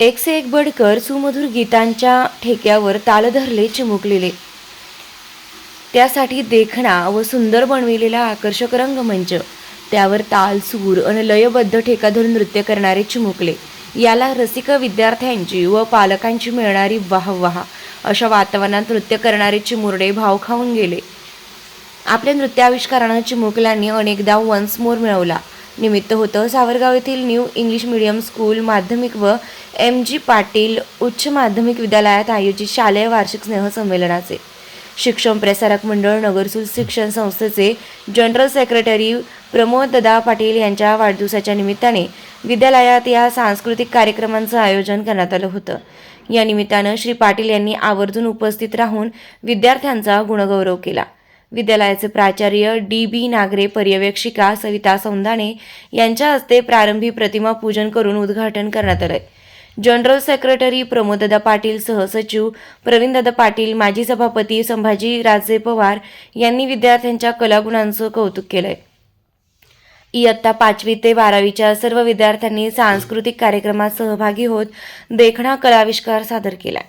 एक से एक बडकर सुमधुर गीतांच्या ठेक्यावर ताल धरले चिमुकलेले. त्यासाठी देखणा व सुंदर बनविलेला आकर्षक रंगमंच. त्यावर ताल सूर आणि लयबद्ध ठेका धरून नृत्य करणारे चिमुकले. याला रसिक विद्यार्थ्यांची व पालकांची मिळणारी वाहवाह अशा वातावरणात नृत्य करणारे चिमुरडे भाव खाऊन गेले. आपल्या नृत्याविष्कारानं चिमुकल्यांनी अनेकदा वन्स मोर मिळवला. निमित्त होतं. सावरगाव येथील न्यू इंग्लिश मीडियम स्कूल माध्यमिक व एम जी पाटील उच्च माध्यमिक विद्यालयात आयोजित शालेय वार्षिक स्नेहसंमेलनाचे शिक्षण प्रसारक मंडळ नगरसूल शिक्षण संस्थेचे जनरल सेक्रेटरी प्रमोद ददा पाटील यांच्या वाढदिवसाच्या निमित्ताने विद्यालयात या सांस्कृतिक कार्यक्रमांचं आयोजन करण्यात आलं होतं. या निमित्तानं श्री पाटील यांनी आवर्जून उपस्थित राहून विद्यार्थ्यांचा गुणगौरव केला. विद्यालयाचे प्राचार्य डी बी नागरे पर्यवेक्षिका सविता सौंदाणे यांच्या हस्ते प्रारंभी प्रतिमा पूजन करून उद्घाटन करण्यात आलंय. जनरल सेक्रेटरी प्रमोददा पाटील सहसचिव प्रवीणदादा पाटील माजी सभापती संभाजी राजे पवार यांनी विद्यार्थ्यांच्या कलागुणांचं कौतुक केलंय. इयत्ता पाचवी ते बारावीच्या सर्व विद्यार्थ्यांनी सांस्कृतिक कार्यक्रमात सहभागी होत देखणा कलाविष्कार सादर केला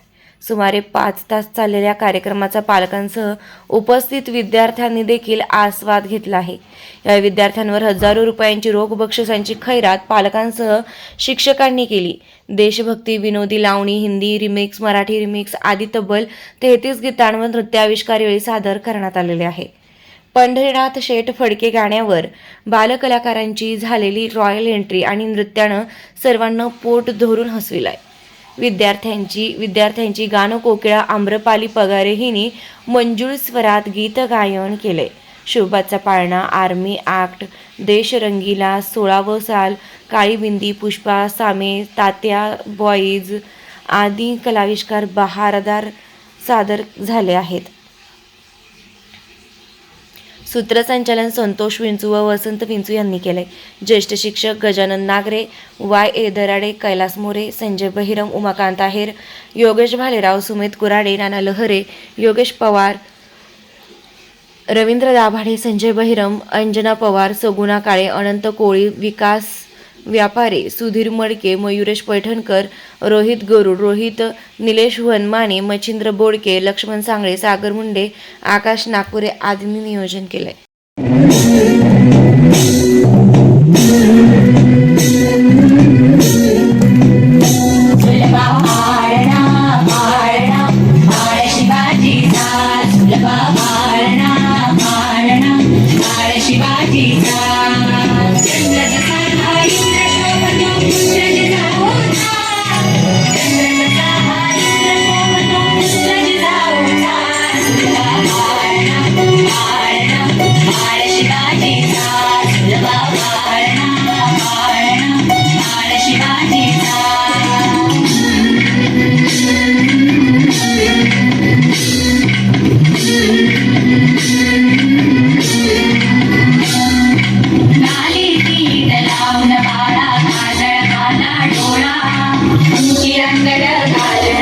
सुमारे पाच तास चाललेल्या कार्यक्रमाचा पालकांसह उपस्थित विद्यार्थ्यांनी देखील आस्वाद घेतला आहे. या विद्यार्थ्यांवर हजारो रुपयांची रोख बक्षिसांची खैरात पालकांसह शिक्षकांनी केली. देशभक्ती विनोदी लावणी हिंदी रिमिक्स मराठी रिमिक्स आदी तब्बल तेहतीस गीतांवर नृत्याविष्कार वेळी सादर करण्यात आलेले आहे. पंढरीनाथ शेठ फडके गाण्यावर बालकलाकारांची झालेली रॉयल एंट्री आणि नृत्यानं सर्वांना पोट धरून हसविलाय. विद्यार्थ्यांची विद्यार्थ्यांची गाणं कोकिळा आम्रपाली पगारे हिनी मंजूळ स्वरात गीत गायन केले. शोभाचा पाळणा आर्मी ॲक्ट देश रंगीला सोळावं साल काळीबिंदी पुष्पा सामे तात्या बॉईज आदी कलाविष्कार बहारदार सादर झाले आहेत. सूत्रसंचालन संतोष विंचू व वसंत विंचू यांनी केले ज्येष्ठ शिक्षक गजानन नागरे वाय. ए. दराडे कैलास मोरे संजय बहिरम उमाकांत आहेर योगेश भालेराव सुमित कुराडे नाना लहरे योगेश पवार रवींद्र दाभाडे संजय बहिरम अंजना पवार सगुणा काळे अनंत कोळी विकास व्यापारे सुधीर मडके मयुरेश पैठणकर रोहित गरुड रोहित निलेश वनमाने मच्छिंद्र बोडके लक्ष्मण सांगळे सागर मुंडे आकाश नागपुरे आदींनी नियोजन केलंय. Yeah.